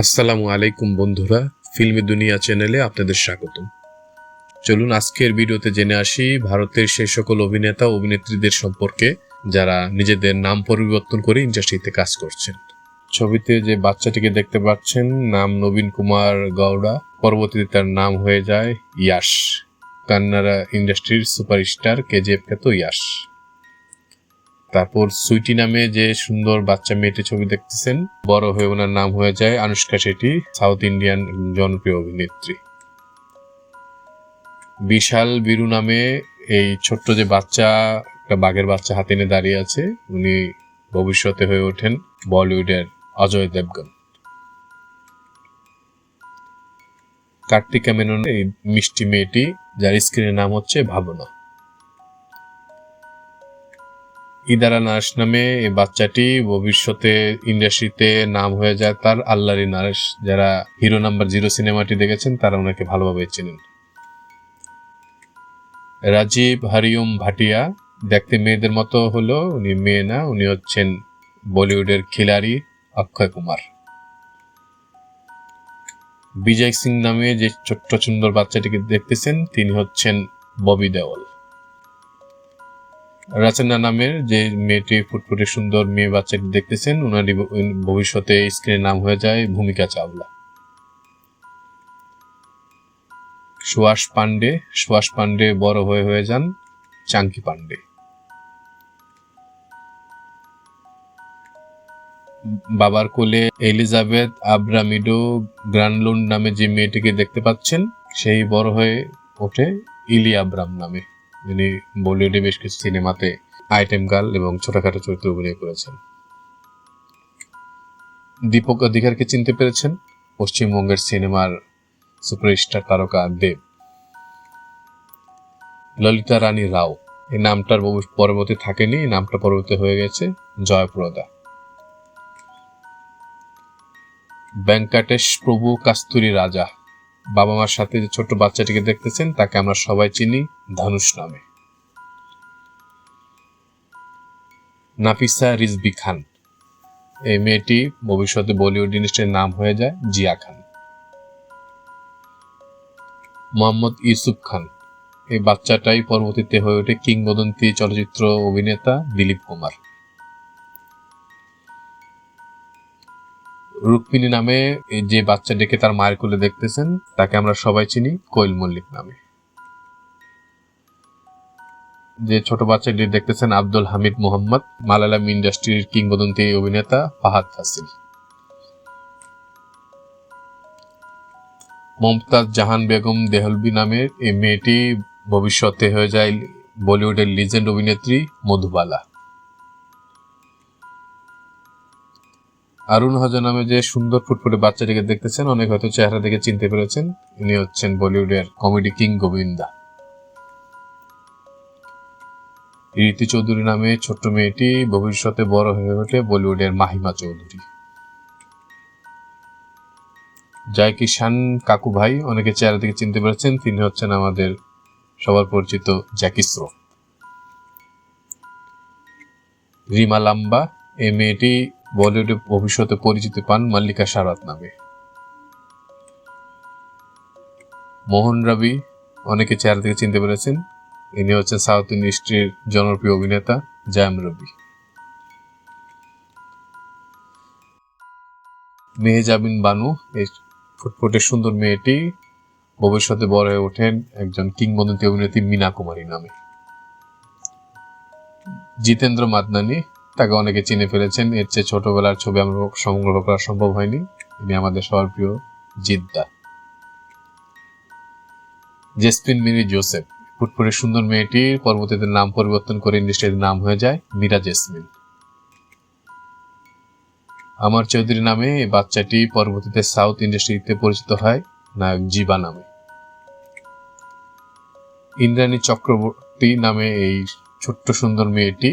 আসসালামু আলাইকুম বন্ধুরা, ফিল্মি দুনিয়া চ্যানেলে আপনাদের স্বাগতম। চলুন আজকের ভিডিওতে জেনে আসি ভারতের সেই সকল অভিনেতা অভিনেত্রীদের সম্পর্কে, যারা নিজেদের নাম পরিবর্তন করে ইন্ডাস্ট্রিতে কাজ করছেন। ছবিতে যে বাচ্চাটিকে দেখতে পাচ্ছেন, নাম নবীন কুমার গৌড়া, পরবর্তীতে তার নাম হয়ে যায় ইয়াশ। কান্নাড়া ইন্ডাস্ট্রির সুপারস্টার কেজিএফ খ্যাত ইয়াশ। তারপর সুইটি নামে যে সুন্দর বাচ্চা মেয়েটি ছবি দেখতেছেন, বড় হয়ে ওনার নাম হয়ে যায় আনুষ্কা শেঠি, সাউথ ইন্ডিয়ান জনপ্রিয় অভিনেত্রী। বিশাল বীরু নামে এই ছোট্ট যে বাচ্চা, একটা বাঘের বাচ্চা হাতে নিয়ে দাঁড়িয়ে আছে, উনি ভবিষ্যতে হয়ে ওঠেন বলিউডের অজয় দেবগন। কার্তিকা মেনন এই মিষ্টি মেয়েটি, যার স্ক্রিনের নাম হচ্ছে ভাবনা। ইদারা নার্স নামে এই বাচ্চাটি ভবিষ্যতে ইন্ডাস্ট্রিতে নাম হয়ে যায় তার আল্লারি নার্স যারা হিরো নাম্বার জিরো সিনেমাটি দেখেছেন, তারা ওনাকে ভালোভাবে চেনেন। রাজীব হরিওম ভাটিয়া দেখতে মেয়েদের মতো হলো, উনি মেয়ে না, উনি হচ্ছেন বলিউডের খিলাড়ি অক্ষয় কুমার। বিজয় সিং নামে যে ছোট্ট সুন্দর বাচ্চাটিকে দেখতেছেন, তিনি হচ্ছেন ববি দেওয়াল রাচনা নামের যে মেয়েটি ফুটফুটে সুন্দর মেয়ে বাচ্চাটি দেখতেছেন ওনারই ভবিষ্যতে স্ক্রিনের নাম হয়ে যায় ভূমিকা চাওলা। সুভাষ পান্ডে সুভাষ পান্ডে বড় হয়ে হয়ে যান চাঙ্কি পান্ডে বাবার কোলে এলিজাবেথ আব্রামিডো গ্রানলুন্ড নামে যে মেয়েটিকে দেখতে পাচ্ছেন, সেই বড় হয়ে ওঠে ইলি আব্রাম নামে। যিনি বলিউডে বেশ কিছু সিনেমাতে আইটেম গার্ল এবং ছোটখাটো চরিত্রে অভিনয় করেছেন। দীপক অধিকারকে চিনতে পেরেছেন? পশ্চিমবঙ্গের সিনেমার সুপারস্টার তারকা দেব। ললিতা রানী রাও। এই নামটার পরবর্তী থাকেনি নামটা পরবর্তী হয়ে গেছে জয়প্রদা। ভেঙ্কাটেশ প্রভু কাস্তুরি রাজা। বাবা মার সাথে যে ছোট্ট বাচ্চাটিকে দেখতেছেন, তাকে আমরা সবাই চিনি ধানুষ নামে। নাফিসা রিজবি খান। এই মেয়েটি ভবিষ্যতে বলিউড ইন্ডাস্ট্রির নাম হয়ে যায় জিয়া খান। মোহাম্মদ ইউসুফ খান। এই বাচ্চাটাই পরবর্তীতে হয়ে ওঠে কিংবদন্তি চলচ্চিত্র অভিনেতা দিলীপ কুমার। রুক্মিণী নামে যে বাচ্চাটিকে তার মায়ের কোলে দেখতেছেন, তাকে আমরা সবাই চিনি কোয়েল মল্লিক নামে। যে ছোট বাচ্চাটি দেখতেছেন আব্দুল হামিদ মোহাম্মদ মালালাম ইন্ডাস্ট্রির কিংবদন্তি অভিনেতা ফাহাদ ফাসিল মমতাজ জাহান বেগম দেহলবি নামের এই মেয়েটি ভবিষ্যতে হয়ে যায় বলিউডের লিজেন্ড অভিনেত্রী মধুবালা। আরুণ হাজা নামে যে সুন্দর ফুটফুটে বাচ্চাটিকে দেখতেছেন, অনেক হয়তো চেহারা দেখে চিনতে পেরেছেন। ইনি হচ্ছেন বলিউডের কমেডি কিং গোবিন্দা। রীতি চৌধুরী নামে ছোট্ট মেয়েটি ভবিষ্যতে বড় হয়ে ওঠে বলিউডের মাহিমা চৌধুরী। জয় কিষান কাকু ভাই, অনেকে চেহারা থেকে চিনতে পেরেছেন, তিনি হচ্ছেন আমাদের সবার পরিচিত জ্যাকি শ্রফ রিমা লাম্বা, এই মেয়েটি বলিউডে ভবিষ্যতে পরিচিতি পান মল্লিকা সারাত নামে। মোহন রবি অনেকে চেহারা থেকে চিনতে পেরেছেন। ইনি হচ্ছেন সাউথ ইন্ডাস্ট্রির জনপ্রিয় অভিনেতা জয়াম রবি। মেহেজাবিন বানু, এই ফুটফুটে সুন্দর মেয়েটি ভবিষ্যতে বড় হয়ে ওঠেন একজন কিংবদন্তি অভিনেত্রী মীনা কুমারী নামে। জিতেন্দ্র মাদনানি তাকে অনেকে চিনে ফেলেছেন। এর চেয়ে ছোটবেলার ছবি আমরা সংগ্রহ করা সম্ভব হয়নি। ইনি আমাদের সবার প্রিয় জিদ্দা। জেসপিন mini Joseph. ফুটফুটে সুন্দর মেয়েটির পরবর্তীতে নাম পরিবর্তন করে ইন্ডাস্ট্রির নাম হয়ে যায় মীরা জেসমিন। আমার চৌধুরী নামে এই বাচ্চাটি পরবর্তীতে সাউথ ইন্ডাস্ট্রিতে পরিচিত হয় নায়ক জীবা নামে। ইন্দ্রাণী চক্রবর্তী নামে এই ছোট্ট সুন্দর মেয়েটি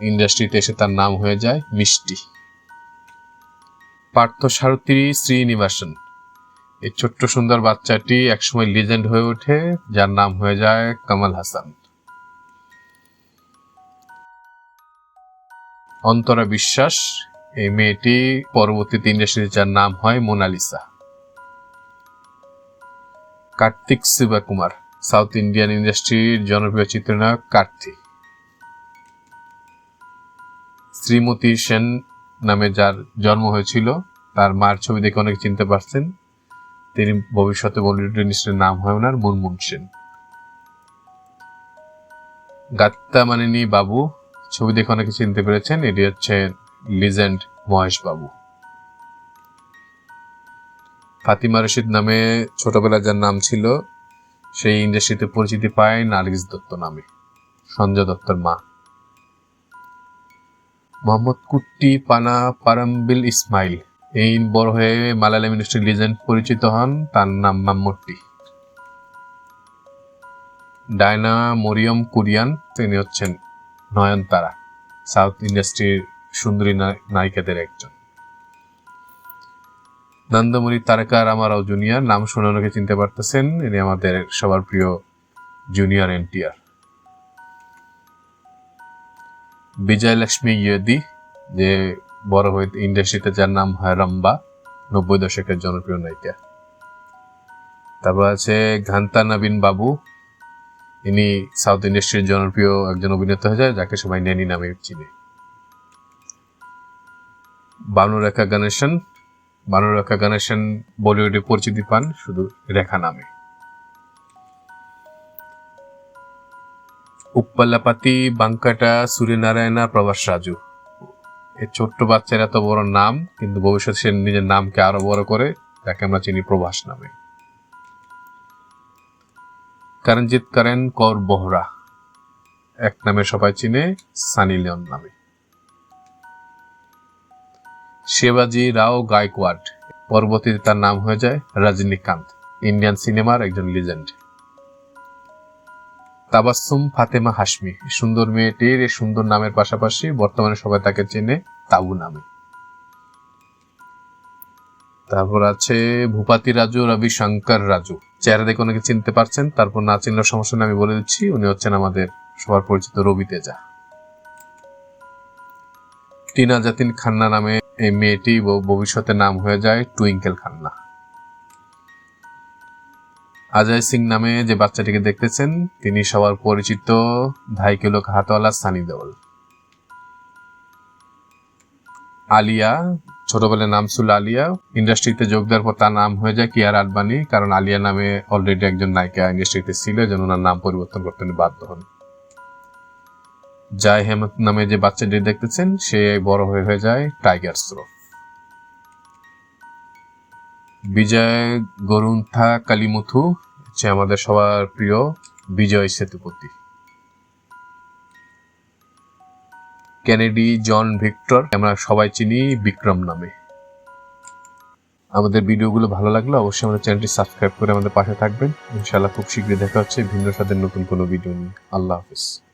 ইন্ডাস্ট্রিতে এসে তার নাম হয়ে যায় মিষ্টি। পার্থ সারথী শ্রীনিবাসন। এই ছোট্ট সুন্দর বাচ্চাটি একসময় লিজেন্ড হয়ে ওঠে, যার নাম হয়ে যায় কামাল হাসান। অন্তরা বিশ্বাস, এই মেয়েটি পরবর্তীতে ইন্ডাস্ট্রিতে যার নাম হয় মোনালিসা। কার্তিক শিবা কুমার সাউথ ইন্ডিয়ান ইন্ডাস্ট্রির জনপ্রিয় চিত্রনায়ক কার্তি শ্রীমতী সেন নামে যার জন্ম হয়েছিল, তার মার ছবি দেখে অনেকে চিনতে পারছেন। তিনি ভবিষ্যতে বলিউড ইন্ডাস্ট্রির নাম হয় ওনার মুনমুন সেন। গাত্তা মানিনী বাবু ছবি দেখে অনেকে চিনতে পেরেছেন, এটি হচ্ছে লিজেন্ড মহেশ বাবু। ফাতিমা রশিদ নামে ছোটবেলায় যার নাম ছিল, সেই ইন্ডাস্ট্রিতে পরিচিতি পায় নার্গিস দত্ত নামে, সঞ্জয় দত্তর মা। মোহাম্মদ কুট্টি পানা পারাম্বিল ইসমাইল। এই বড় হয়ে মালায়ালাম ইন্ডাস্ট্রি লিজেন্ড পরিচিত হন, তার নাম মাম্মট্টি ডায়না মরিয়ম কুরিয়ান, তিনি হচ্ছেন নয়নতারা, সাউথ ইন্ডাস্ট্রির সুন্দরী নায়িকাদের একজন। নন্দমুরি তারকা রামারাও জুনিয়র, নাম শুনে অনেকে চিনতে পারতেছেন, ইনি আমাদের সবার প্রিয় জুনিয়র এনটিআর। বিজয় লক্ষ্মী ইয়েদি, যে বড় হয়ে ইন্ডাস্ট্রিতে যার নাম হয় রম্বা, নব্বই দশকের জনপ্রিয় নায়িকা। তারপর আছে ঘান্তা নবীন বাবু, ইনি সাউথ ইন্ডাস্ট্রির জনপ্রিয় একজন অভিনেতা হয়ে যায়, যাকে সবাই ন্যানি নামে চিনে। বানুরেখা গণেশন বানুরেখা গণেশন বলিউডে পরিচিতি পান শুধু রেখা নামে। উপ্পাল্লাপাতি বাঙ্কাটা সূর্যনারায়ণা প্রভাস রাজু এই ছোট্ট বাচ্চার এত বড় নাম, কিন্তু ভবিষ্যতে সে নিজের নামকে আরও বড় করে তাকে আমরা চিনি প্রভাস নামে। করণজিৎ করেন, কর বোহরা। এক নামে সবাই চিনে, সানি লিওন নামে। শিবাজি রাও গায়কওয়াড পরবর্তীতে তার নাম হয়ে যায় রজনীকান্ত, ইন্ডিয়ান সিনেমার একজন লিজেন্ড তাবাসসুম ফাতেমা হাসমি সুন্দর মেয়েটির এই সুন্দর নামের পাশাপাশি বর্তমানে সবাই তাকে চেনে তাবু নামে। তারপর আছে ভূপাতি রাজু, রবি শঙ্কর রাজু। চেহারা দেখে অনেকে চিনতে পারছেন, তারপর না চিনলে সমস্যা আমি বলে দিচ্ছি, উনি হচ্ছেন আমাদের সবার পরিচিত রবি তেজা। টিনা জাতিন খান্না নামে এই মেয়েটি ভবিষ্যতে নাম হয়ে যায় টুইঙ্কেল খান্না। অজয় সিং নামে যে বাচ্চাটিকে দেখতেছেন, তিনি সবার পরিচিত ঢাই কিলো হাতওয়ালা সানি দেওয়াল আলিয়া, ছোটবেলায় নাম ছিল আলিয়া। ইন্ডাস্ট্রিতে যোগ দেওয়ার পর তার নাম হয়ে যায় কিয়ার আডবাণী, কারণ আলিয়া নামে অলরেডি একজন নায়িকা ইন্ডাস্ট্রিতে ছিল যেন ওনার নাম পরিবর্তন করতে বাধ্য হন। জয় হেমন্ত নামে যে বাচ্চাটি দেখতেছেন, সে বড় হয়ে হয়ে যায় টাইগার শ্রফ। বিজয় গরুন্থা কালিমুথু হচ্ছে আমাদের সবার প্রিয় Vijay Sethupathi. Kennedy John Victor, আমরা সবাই চিনি বিক্রম নামে। আমাদের ভিডিওগুলো ভালো লাগলে অবশ্যই আমাদের চ্যানেলটি সাবস্ক্রাইব করে আমাদের পাশে থাকবেন। ইনশাআল্লাহ খুব শীঘ্রই দেখা হচ্ছে ভিন্ন সাথে নতুন কোনো ভিডিও নিয়ে। আল্লাহ হাফিজ।